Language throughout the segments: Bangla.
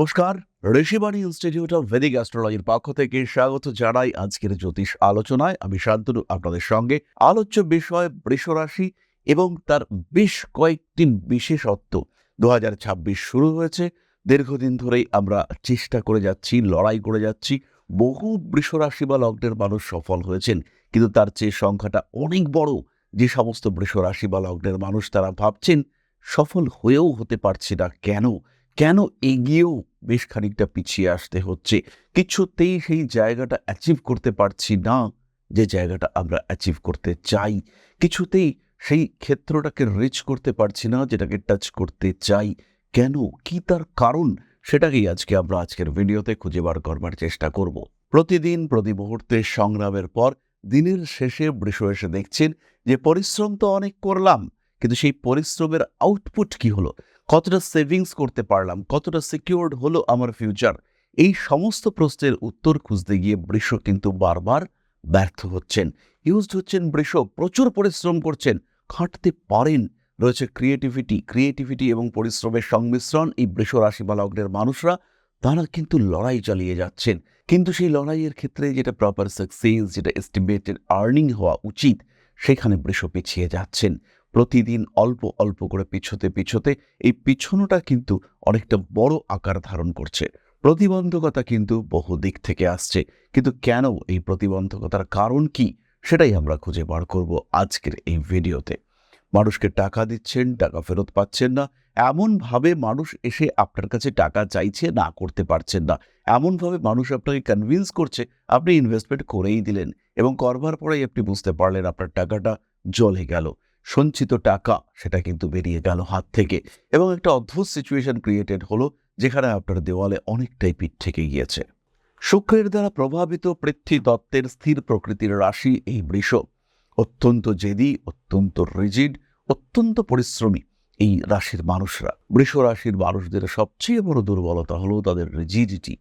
নমস্কার ঋষিবাণী ইনস্টিটিউট অফ ভেদিক অ্যাস্ট্রোলজির পক্ষ থেকে স্বাগত জানাই আজকের জ্যোতিষ আলোচনায়। আমি শান্তনু, আপনাদের সঙ্গে আলোচ্য বিষয় বৃষরাশি এবং তার বেশ কয়েকটি বিশেষত্ব। দু হাজার ছাব্বিশ শুরু হয়েছে, দীর্ঘদিন ধরেই আমরা চেষ্টা করে যাচ্ছি, লড়াই করে যাচ্ছি। বহু বৃষরাশি বা লগ্নের মানুষ সফল হয়েছেন, কিন্তু তার চেয়ে সংখ্যাটা অনেক বড়। যে সমস্ত বৃষরাশি বা লগ্নের মানুষ তারা ভাবছেন, সফল হয়েও হতে পারছে না। কেন? কেন এগিয়েও বেশ খানিকটা পিছিয়ে আসতে হচ্ছে। কিছুতেই সেই জায়গাটা অ্যাচিভ করতে পারছি না যে জায়গাটা আমরা অ্যাচিভ করতে চাই। কিছুতেই সেই ক্ষেত্রটাকে রিচ করতে পারছি না যেটাকে টাচ করতে চাই। কেন? কি তার কারণ? সেটাকেই আজকে আমরা আজকের ভিডিওতে খুঁজে বার করবার চেষ্টা করব। প্রতিদিন, প্রতি মুহূর্তে সংগ্রামের পর দিনের শেষে বৃষ এসে দেখছেন যে পরিশ্রম তো অনেক করলাম, কিন্তু সেই পরিশ্রমের আউটপুট কি হলো? কতটা সেভিংস করতে পারলাম, কতটা সিকিউরড হলো আমার ফিউচার এই সমস্ত প্রশ্নের উত্তর খুঁজতে গিয়ে বৃষ কিন্তু বারবার ব্যর্থ হচ্ছেন। ইউজড হচ্ছেন বৃষ প্রচুর পরিশ্রম করছেন, খাটতে পারেন। রয়েছে ক্রিয়েটিভিটি ক্রিয়েটিভিটি এবং পরিশ্রমের সংমিশ্রণ, এই বৃষ রাশি বা মানুষরা, তারা কিন্তু লড়াই চালিয়ে যাচ্ছেন। কিন্তু সেই লড়াইয়ের ক্ষেত্রে যেটা প্রপার সাকসেস যেটা এস্টিমেটেড আর্নিং হওয়া উচিত, সেখানে বৃষ পিছিয়ে যাচ্ছেন। প্রতিদিন অল্প অল্প করে পিছোতে পিছোতে এই পিছনোটা কিন্তু অনেকটা বড় আকার ধারণ করছে। প্রতিবন্ধকতা কিন্তু বহু দিক থেকে আসছে। কিন্তু কেন এই প্রতিবন্ধকতার কারণ কি? সেটাই আমরা খুঁজে বার করব আজকের এই ভিডিওতে। মানুষকে টাকা দিচ্ছেন, টাকা ফেরত পাচ্ছেন না। এমনভাবে মানুষ এসে আপনার কাছে টাকা চাইছে, না করতে পারছেন না। এমনভাবে মানুষ আপনাকে কনভিন্স করছে, আপনি ইনভেস্টমেন্ট করেই দিলেন এবং করবার পরেই আপনি বুঝতে পারলেন আপনার টাকাটা জলে গেল। সঞ্চিত টাকা, সেটা কিন্তু বেরিয়ে গেল হাত থেকে। এবং একটা অদ্ভুত সিচুয়েশন ক্রিয়েটেড হলো, যেখানে আপনার দেওয়ালে অনেকটাই পিঠ থেকে গিয়েছে। শুক্রের দ্বারা প্রভাবিত পৃথ্বী তত্ত্বের স্থির প্রকৃতির রাশি এই বৃষ। অত্যন্ত জেদি, অত্যন্ত রিজিড অত্যন্ত পরিশ্রমী এই রাশির মানুষরা। বৃষ রাশির মানুষদের সবচেয়ে বড় দুর্বলতা হলো তাদের রিজিডিটি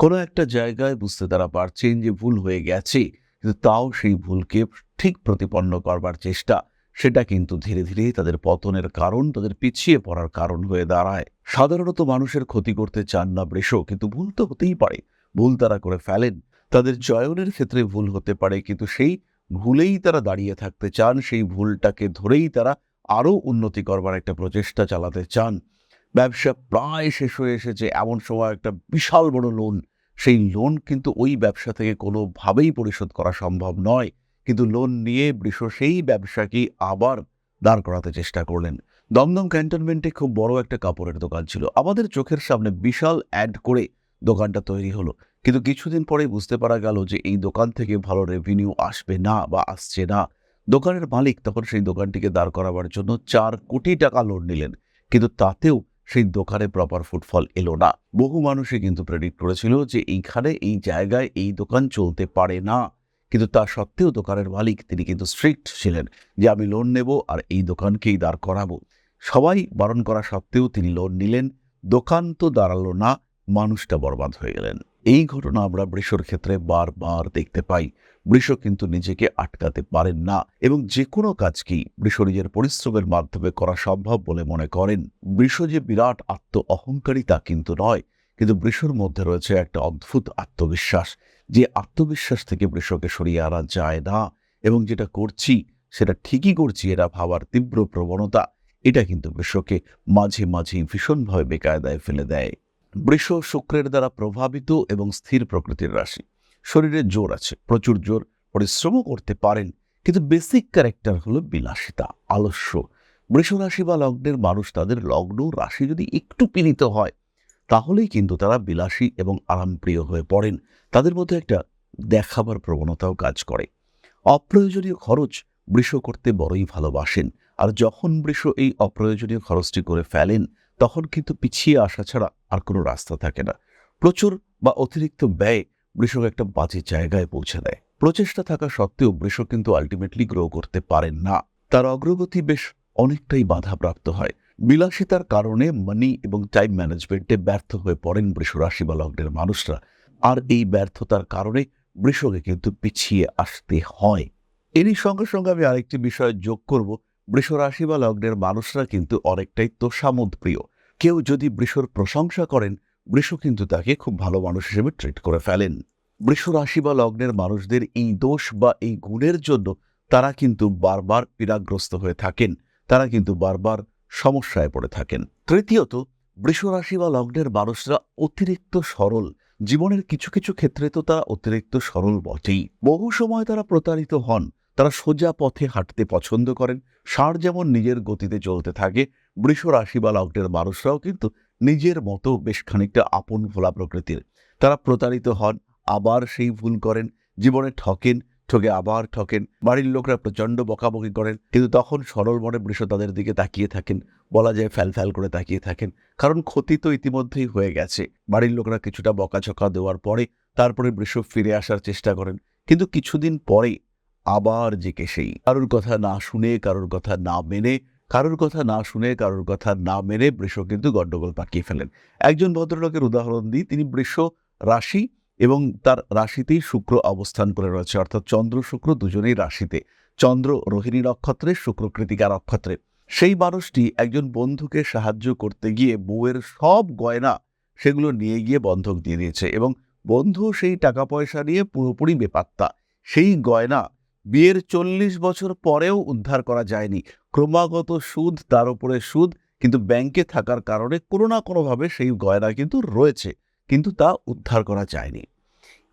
কোনো একটা জায়গায় বুঝতে তারা পারছেন যে ভুল হয়ে গেছে, কিন্তু তাও সেই ভুলকে ঠিক প্রতিপন্ন করবার চেষ্টা। সেটা কিন্তু ধীরে ধীরে তাদের পতনের কারণ, তাদের পিছিয়ে পড়ার কারণ হয়ে দাঁড়ায়। সাধারণত মানুষের ক্ষতি করতে চান না বৃষ কিন্তু ভুল তো হতেই পারে। ভুল তারা করে ফেলেন। তাদের চয়নের ক্ষেত্রে ভুল হতে পারে, কিন্তু সেই ভুলেই তারা দাঁড়িয়ে থাকতে চান, সেই ভুলটাকে ধরেই তারা আরও উন্নতি করবার একটা প্রচেষ্টা চালাতে চান। ব্যবসা প্রায় শেষ হয়ে এসেছে, এমন সময় একটা বিশাল বড় লোন সেই লোন কিন্তু ওই ব্যবসা থেকে কোনোভাবেই পরিশোধ করা সম্ভব নয়। কিন্তু লোন নিয়ে বৃষ সেই ব্যবসাকে আবার দাঁড় করাতে চেষ্টা করলেন। দমদম ক্যান্টনমেন্টে খুব বড় একটা কাপড়ের দোকান ছিল। আমাদের চোখের সামনে বিশাল অ্যাড করে দোকানটা তৈরি হলো। কিন্তু কিছুদিন পরেই বুঝতে পারা গেল যে এই দোকান থেকে ভালো রেভিনিউ আসবে না বা আসছে না। দোকানের মালিক তখন সেই দোকানটিকে দাঁড় করাবার জন্য চার কোটি টাকা লোন নিলেন। কিন্তু তাতেও সেই দোকানে প্রপার ফুটফল এলো না। বহু মানুষই কিন্তু প্রেডিক্ট করেছিল যে এইখানে, এই জায়গায় এই দোকান চলতে পারে না। কিন্তু তা সত্ত্বেও দোকানের মালিক তিনি কিন্তু স্ট্রিক্ট ছিলেন যে আমি লোন নেব আর এই দোকানকেই দাঁড় করাবো। সবাই বারণ করা সত্ত্বেও তিনি লোন নিলেন, দোকান তো দাঁড়াল না, মানুষটা বরবাদ হয়ে গেলেন। এই ঘটনা আমরা বৃষর ক্ষেত্রে বারবার দেখতে পাই। বৃষ কিন্তু নিজেকে আটকাতে পারেন না এবং যে কোনো কাজকেই বৃষ নিজের পরিশ্রমের মাধ্যমে করা সম্ভব বলে মনে করেন। বৃষ যে বিরাট আত্ম অহংকারী তা কিন্তু নয়, কিন্তু বৃষর মধ্যে রয়েছে একটা অদ্ভুত আত্মবিশ্বাস। যে আত্মবিশ্বাস থেকে বৃষকে সরিয়ে আনা যায় না এবং যেটা করছি, সেটা ঠিকই করছি এরা ভাবার তীব্র প্রবণতা, এটা কিন্তু বৃষকে মাঝে মাঝেই ভীষণভাবে বেকায়দায় ফেলে দেয়। বৃষ শুক্রের দ্বারা প্রভাবিত এবং স্থির প্রকৃতির রাশি। শরীরে জোর আছে, প্রচুর জোর, পরিশ্রমও করতে পারেন, কিন্তু বেসিক ক্যারেক্টার হলো বিলাসিতা, আলস্য। বৃষ রাশি বা লগ্নের মানুষ, তাদের লগ্ন রাশি যদি একটু পীড়িত হয় তাহলেই কিন্তু তারা বিলাসী এবং আরামপ্রিয় হয়ে পড়েন। তাদের মধ্যে একটা দেখাবার প্রবণতাও কাজ করে। অপ্রয়োজনীয় খরচ বৃষ করতে বড়ই ভালোবাসেন। আর যখন বৃষ এই অপ্রয়োজনীয় খরচটি করে ফেলেন, তখন কিন্তু পিছিয়ে আসা ছাড়া আর কোনো রাস্তা থাকে না। প্রচুর বা অতিরিক্ত ব্যয় বৃষক একটা বাজে জায়গায় পৌঁছে দেয়। প্রচেষ্টা থাকা সত্ত্বেও বৃষ কিন্তু আলটিমেটলি গ্রো করতে পারেন না। তার অগ্রগতি বেশ অনেকটাই বাধাপ্রাপ্ত হয়। বিলাসিতার কারণে মানি এবং টাইম ম্যানেজমেন্টে ব্যর্থ হয়ে পড়েন বৃষ রাশি বা লগ্নের মানুষরা। আর এই ব্যর্থতার কারণে বৃষকে কিন্তু পিছিয়ে আসতে হয়। এরই সঙ্গে সঙ্গে আমি আরেকটি বিষয় যোগ করব। বৃষ রাশি বা লগ্নের মানুষরা কিন্তু অনেকটাই তোষামোদ প্রিয়। কেউ যদি বৃষর প্রশংসা করেন, বৃষ কিন্তু তাকে খুব ভালো মানুষ হিসেবে ট্রিট করে ফেলেন। বৃষ রাশি বা লগ্নের মানুষদের এই দোষ বা এই গুণের জন্য তারা কিন্তু বারবার পীড়াগ্রস্ত হয়ে থাকেন। তারা কিন্তু বারবার সমস্যায় পড়ে থাকেন। তৃতীয়ত বৃষ রাশি বা লগ্নের মানুষরা অতিরিক্ত সরল। জীবনের কিছু কিছু ক্ষেত্রে তো তারা অতিরিক্ত সরল বটেই। বহু সময় তারা প্রতারিত হন। তারা সোজা পথে হাঁটতে পছন্দ করেন। ষাঁড় যেমন নিজের গতিতে চলতে থাকে বৃষ রাশি বা লগ্নের মানুষরাও কিন্তু নিজের মতো বেশ খানিকটা আপন ভোলা প্রকৃতির। তারা প্রতারিত হন, আবার সেই ভুল করেন, জীবনে ঠকেন ঠকে আবার ঠকেন বাড়ির লোকরা প্রচণ্ড বকাবকি করেন, কিন্তু তখন সরল মনে বৃষ তাদের দিকে তাকিয়ে থাকেন। বলা যায় ফ্যাল ফ্যাল করে তাকিয়ে থাকেন, কারণ ক্ষতি তো ইতিমধ্যেই হয়ে গেছে। বাড়ির লোকরা কিছুটা বকাঝকা দেওয়ার পরে তারপরে বৃষ ফিরে আসার চেষ্টা করেন, কিন্তু কিছুদিন পরে আবার জেকে সেই। কারোর কথা না শুনে, কারোর কথা না মেনে, কারোর কথা না শুনে, কারোর কথা না মেনে বৃষ কিন্তু গণ্ডগোল পাকিয়ে ফেলেন। একজন ভদ্রলোকের উদাহরণ দিই, তিনি বৃষ রাশি এবং তার রাশিতেই শুক্র অবস্থান করে রয়েছে। অর্থাৎ চন্দ্র শুক্র দুজনেই রাশিতে। চন্দ্র রোহিণী নক্ষত্রে, শুক্র কৃতিকা নক্ষত্রে। সেই মানুষটি একজন বন্ধুকে সাহায্য করতে গিয়ে বউয়ের সব গয়না সেগুলো নিয়ে গিয়ে বন্ধক দিয়ে দিয়েছে এবং বন্ধু সেই টাকা পয়সা নিয়ে পুরোপুরি বেপাত্তা। সেই গয়না বিয়ের চল্লিশ বছর পরেও উদ্ধার করা যায়নি। ক্রমাগত সুদ, তার উপরে সুদ, কিন্তু ব্যাংকে থাকার কারণে কোনো না কোনোভাবে সেই গয়না কিন্তু রয়েছে। কিন্তু তা উদ্ধার করা যায়নি।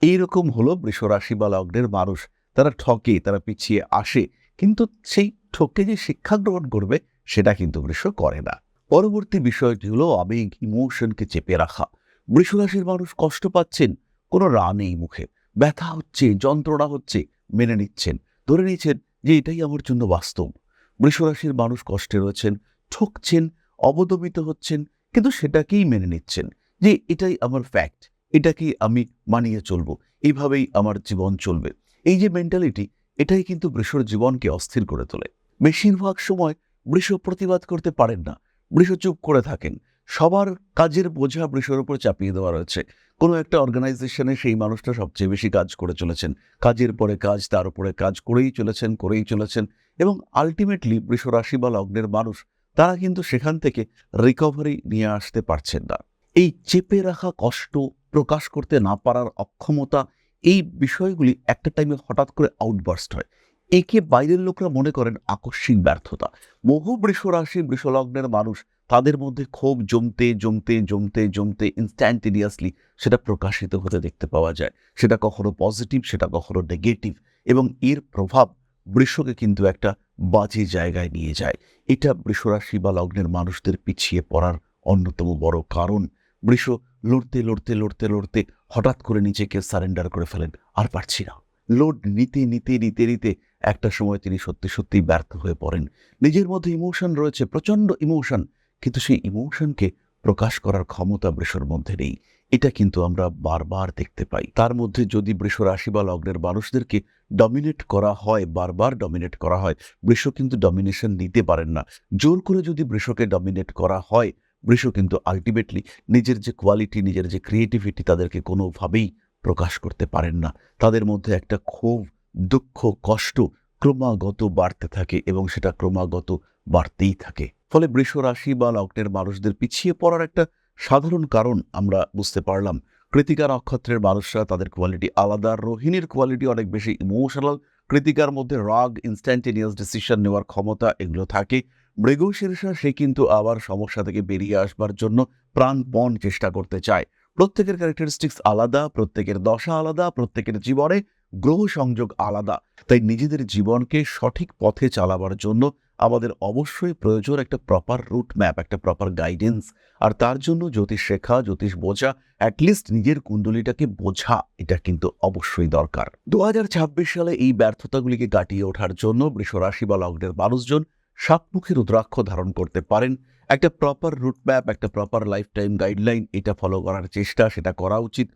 এইরকম হলো বৃষরাশি বা লগ্নের মানুষ। তারা ঠকে, তারা পিছিয়ে আসে, কিন্তু সেই ঠকে যে শিক্ষা গ্রহণ করবে, সেটা কিন্তু বৃষ করে না। পরবর্তী বিষয়টি হলো আবেগ, ইমোশনকে চেপে রাখা। বৃষরাশির মানুষ কষ্ট পাচ্ছেন, কোনো রা নেই মুখে। ব্যথা হচ্ছে, যন্ত্রণা হচ্ছে, মেনে নিচ্ছেন, ধরে নিচ্ছেন যে এটাই আমার জন্য বাস্তব। বৃষরাশির মানুষ কষ্টে রয়েছেন, ঠকছেন, অবদমিত হচ্ছেন, কিন্তু সেটাকেই মেনে নিচ্ছেন। যে এটাই আমার ফ্যাক্ট এটাকেই আমি মানিয়ে চলবো, এইভাবেই আমার জীবন চলবে। এই যে মেন্টালিটি এটাই কিন্তু বৃষর জীবনকে অস্থির করে তোলে। বেশিরভাগ সময় বৃষ প্রতিবাদ করতে পারেন না, বৃষ চুপ করে থাকেন। সবার কাজের বোঝা বৃষর উপর চাপিয়ে দেওয়া রয়েছে। কোনো একটা অর্গানাইজেশনে সেই মানুষটা সবচেয়ে বেশি কাজ করে চলেছেন। কাজের পরে কাজ, তার উপরে কাজ করেই চলেছেন করেই চলেছেন এবং আলটিমেটলি বৃষ রাশি বা লগ্নের মানুষ, তারা কিন্তু সেখান থেকে রিকভারি নিয়ে আসতে পারছেন না। এই চেপে রাখা কষ্ট প্রকাশ করতে না পারার অক্ষমতা, এই বিষয়গুলি একটা টাইমে হঠাৎ করে আউটবার্স্ট হয়। একে বাইরের লোকরা মনে করেন আকস্মিক ব্যর্থতা। বহু বৃষ রাশি বৃষলগ্নের মানুষ, তাদের মধ্যে ক্ষোভ জমতে জমতে জমতে জমতে ইনস্ট্যান্টেনিয়াসলি সেটা প্রকাশিত হতে দেখতে পাওয়া যায়। সেটা কখনো পজিটিভ সেটা কখনো নেগেটিভ এবং এর প্রভাব বৃষকে কিন্তু একটা বাজে জায়গায় নিয়ে যায়। এটা বৃষরাশি বা লগ্নের মানুষদের পিছিয়ে পড়ার অন্যতম বড় কারণ। বৃষ লড়তে লড়তে লড়তে লড়তে হঠাৎ করে নিজেকে সারেন্ডার করে ফেলেন। আর পারছি না। লোড নিতে নিতে নিতে নিতে একটা সময় তিনি সত্যি সত্যি ব্যর্থ হয়ে পড়েন। নিজের মধ্যে ইমোশন রয়েছে, প্রচণ্ড ইমোশন কিন্তু সেই ইমোশনকে প্রকাশ করার ক্ষমতা বৃষর মধ্যে নেই। এটা কিন্তু আমরা বারবার দেখতে পাই। তার মধ্যে যদি বৃষ রাশি বা লগ্নের মানুষদেরকে ডমিনেট করা হয়, বারবার ডমিনেট করা হয়, বৃষ কিন্তু ডমিনেশন নিতে পারেন না। জোর করে যদি বৃষকে ডমিনেট করা হয় বৃষ কিন্তু আলটিমেটলি নিজের যে কোয়ালিটি নিজের যে ক্রিয়েটিভিটি তাদেরকে কোনোভাবেই প্রকাশ করতে পারেন না। তাদের মধ্যে একটা ক্ষোভ, দুঃখ, কষ্ট ক্রমাগত বাড়তে থাকে এবং সেটা ক্রমাগত বাড়তেই থাকে। ফলে বৃষ রাশি বা লগ্নের মানুষদের পিছিয়ে পড়ার একটা সাধারণ কারণ আমরা বুঝতে পারলাম। কৃতিকা নক্ষত্রের মানুষরা, তাদের কোয়ালিটি আলাদা, রোহিণীর কোয়ালিটি অনেক বেশি ইমোশনাল কৃতিকার মধ্যে রাগ ইনস্ট্যান্টেনিয়াস ডিসিশন নেওয়ার ক্ষমতা এগুলো থাকে। মৃগ শীর্ষা, সে কিন্তু আবার সমস্যা থেকে বেরিয়ে আসবার জন্য প্রাণপণ চেষ্টা করতে চায়। প্রত্যেকের ক্যারেক্টারিস্টিক্স আলাদা, প্রত্যেকের দশা আলাদা, প্রত্যেকের জীবনে গ্রহ সংযোগ আলাদা। তাই নিজেদের জীবনকে সঠিক পথে চালাবার জন্য আমাদের অবশ্যই প্রয়োজন একটা প্রপার রুট ম্যাপ একটা প্রপার গাইডেন্স আর তার জন্য জ্যোতিষ শেখা, জ্যোতিষ বোঝা অ্যাটলিস্ট নিজের কুণ্ডলিটাকে বোঝা, এটা কিন্তু অবশ্যই দরকার। দু হাজার ছাব্বিশ সালে এই ব্যর্থতাগুলিকে কাটিয়ে ওঠার জন্য বৃষরাশি বা লগ্নের মানুষজন সাতমুখী রুদ্রাক্ষ ধারণ করতে পারেন। একটা প্রপার রুট ম্যাপ একটা প্রপার লাইফ টাইম গাইডলাইন এটা ফলো করার চেষ্টা, সেটা করা উচিত।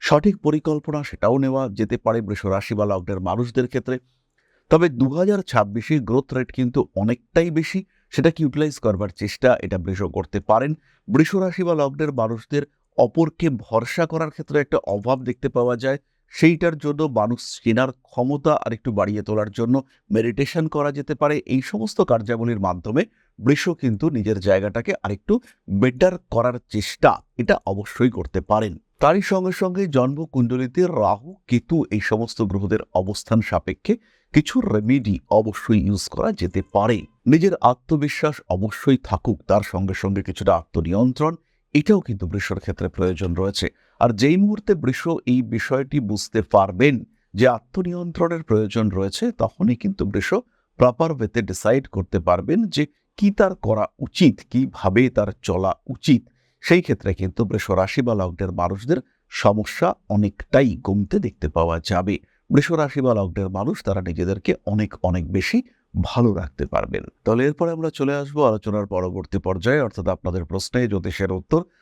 সঠিক পরিকল্পনা, সেটাও নেওয়া যেতে পারে বৃষ রাশি বা লগ্নের মানুষদের ক্ষেত্রে। তবে দু হাজার ছাব্বিশে গ্রোথ রেট কিন্তু অনেকটাই বেশি সেটাকে ইউটিলাইজ করবার চেষ্টা, এটা বৃষ করতে পারেন। বৃষ রাশি বা লগ্নের মানুষদের অপরকে ভরসা করার ক্ষেত্রে একটা অভাব দেখতে পাওয়া যায়। সেইটার জন্য মানুষ চেনার ক্ষমতা আর একটু বাড়িয়ে তোলার জন্য মেডিটেশন করা যেতে পারে। এই সমস্ত কার্যাবলীর মাধ্যমে বৃষ কিন্তু নিজের জায়গাটাকে আরেকটু বেটার করার চেষ্টা এটা অবশ্যই করতে পারেন। তারই সঙ্গে সঙ্গে জন্মকুণ্ডলিতে রাহু, কেতু এই সমস্ত গ্রহদের অবস্থান সাপেক্ষে কিছু রেমেডি অবশ্যই ইউজ করা যেতে পারে। নিজের আত্মবিশ্বাস অবশ্যই থাকুক, তার সঙ্গে সঙ্গে কিছুটা আত্মনিয়ন্ত্রণ, এটাও কিন্তু বৃষর ক্ষেত্রে প্রয়োজন রয়েছে। আর যেই মুহূর্তে বৃষ এই বিষয়টি বুঝতে পারবেন যে আত্মনিয়ন্ত্রণের প্রয়োজন রয়েছে, তখনই কিন্তু বৃষ প্রপার ওয়েতে ডিসাইড করতে পারবেন যে কি তার করা উচিত, কীভাবে তার চলা উচিত। সেই ক্ষেত্রে কিন্তু বৃষ রাশি বা লগ্নের মানুষদের সমস্যা অনেকটাই কমতে দেখতে পাওয়া যাবে। বৃষ রাশি বা লগ্নের মানুষ তারা নিজেদেরকে অনেক অনেক বেশি ভালো রাখতে পারবেন। তাহলে এরপরে আমরা চলে আসব আলোচনার পরবর্তী পর্যায়ে। অর্থাৎ আপনাদের প্রশ্নে জ্যোতিষের উত্তর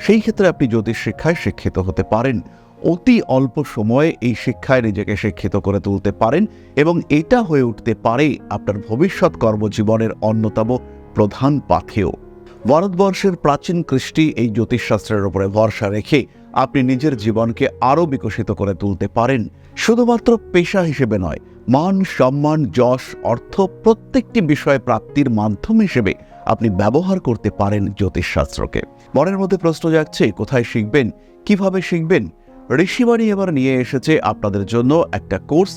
সেই ক্ষেত্রে আপনি জ্যোতিষ শিক্ষায় শিক্ষিত হতে পারেন। অতি অল্প সময়ে এই শিক্ষায় নিজেকে শিক্ষিত করে তুলতে পারেন এবং এটা হয়ে উঠতে পারে আপনার ভবিষ্যৎ কর্মজীবনের অন্যতম প্রধান পাথেয়। ভারতবর্ষের প্রাচীন কৃষ্টি এই জ্যোতিষশাস্ত্রের উপরে ভরসা রেখে আপনি নিজের জীবনকে আরও বিকশিত করে তুলতে পারেন। শুধুমাত্র পেশা হিসেবে নয়, মান, সম্মান, যশ, অর্থ প্রত্যেকটি বিষয় প্রাপ্তির মাধ্যম হিসেবে আপনি ব্যবহার করতে পারেন জ্যোতিষশাস্ত্রকে। মনের মধ্যে প্রশ্ন যাচ্ছে কোথায় শিখবেন, কীভাবে শিখবেন? ঋষিবাণী এবার নিয়ে এসেছে আপনাদের জন্য একটা কোর্স,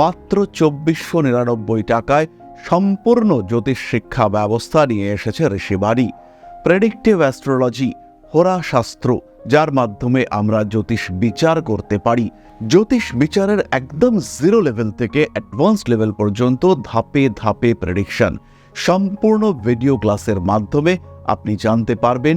মাত্র চব্বিশশো নিরানব্বই টাকায় সম্পূর্ণ জ্যোতিষ শিক্ষা ব্যবস্থা নিয়ে এসেছে ঋষিবাণী। প্রেডিক্টিভ অ্যাস্ট্রোলজি হোরাশাস্ত্র যার মাধ্যমে আমরা জ্যোতিষ বিচার করতে পারি। জ্যোতিষ বিচারের একদম জিরো লেভেল থেকে অ্যাডভান্স লেভেল পর্যন্ত ধাপে ধাপে প্রেডিকশন সম্পূর্ণ ভিডিও ক্লাসের মাধ্যমে আপনি জানতে পারবেন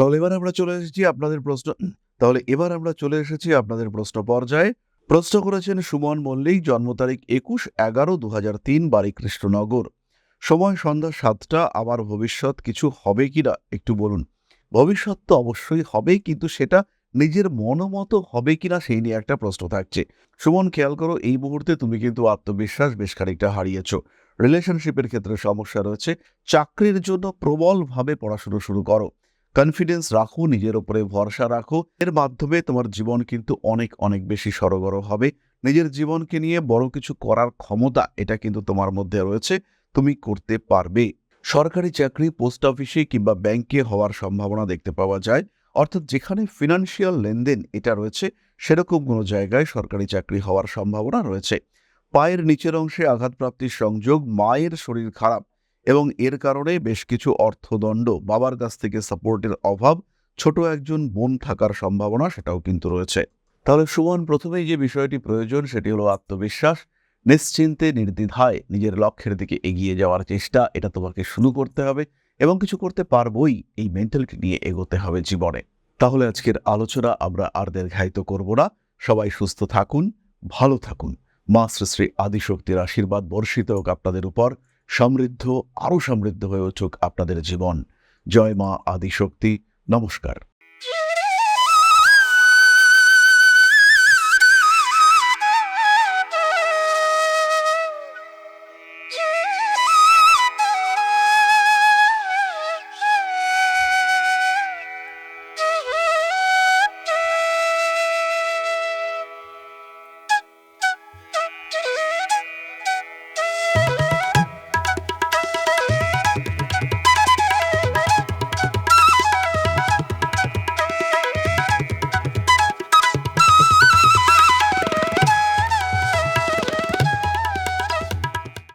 তাহলে এবার আমরা চলে এসেছি আপনাদের প্রশ্ন, তাহলে এবার আমরা চলে এসেছি আপনাদের প্রশ্ন পর্যায়ে। প্রশ্ন করেছেন সুমন মল্লিক, জন্ম তারিখ একুশ এগারো দু হাজার তিন বাড়ি কৃষ্ণনগর সময় সন্ধ্যা সাতটা আমার ভবিষ্যৎ কিছু হবে কিনা একটু বলুন। ভবিষ্যৎ তো অবশ্যই হবে, কিন্তু সেটা নিজের মনোমতো হবে কিনা সেই নিয়ে একটা প্রশ্ন থাকছে। সুমন, খেয়াল করো, এই মুহূর্তে তুমি কিন্তু আত্মবিশ্বাস বেশ খানিকটা হারিয়েছ। রিলেশনশিপের ক্ষেত্রে সমস্যা রয়েছে। চাকরির জন্য প্রবলভাবে পড়াশুনো শুরু করো। কনফিডেন্স রাখো, নিজের উপরে ভরসা রাখো। এর মাধ্যমে তোমার জীবন কিন্তু অনেক অনেক বেশি সরগর হবে। নিজের জীবনকে নিয়ে বড় কিছু করার ক্ষমতা এটা কিন্তু তোমার মধ্যে রয়েছে, তুমি করতে পারবে। সরকারি চাকরি পোস্ট অফিসে কিংবা ব্যাংকে হওয়ার সম্ভাবনা দেখতে পাওয়া যায়। অর্থাৎ যেখানে ফিনান্সিয়াল লেনদেন এটা রয়েছে, সেরকম কোনো জায়গায় সরকারি চাকরি হওয়ার সম্ভাবনা রয়েছে। পায়ের নিচের অংশে আঘাতপ্রাপ্তির সংযোগ, মায়ের শরীর খারাপ এবং এর কারণে বেশ কিছু অর্থদণ্ড বাবার কাছ থেকে সাপোর্টের অভাব, ছোট একজন বোন থাকার সম্ভাবনা সেটাও কিন্তু রয়েছে। তাহলে সুমন, প্রথমেই যে বিষয়টি প্রয়োজন সেটি হলো আত্মবিশ্বাস। নিশ্চিন্তে, নির্দ্বিধায় নিজের লক্ষ্যের দিকে এগিয়ে যাওয়ার চেষ্টা, এটা তোমাকে শুরু করতে হবে এবং কিছু করতে পারবই এই মেন্টালিটি নিয়ে এগোতে হবে জীবনে। তাহলে আজকের আলোচনা আমরা আর দীর্ঘায়িত করব না। সবাই সুস্থ থাকুন, ভালো থাকুন। মা শ্রী শ্রী আদিশক্তির আশীর্বাদ বর্ষিত হোক আপনাদের উপর। সমৃদ্ধ আরও সমৃদ্ধ হয়ে উঠুক আপনাদের জীবন। জয় মা আদিশক্তি। নমস্কার।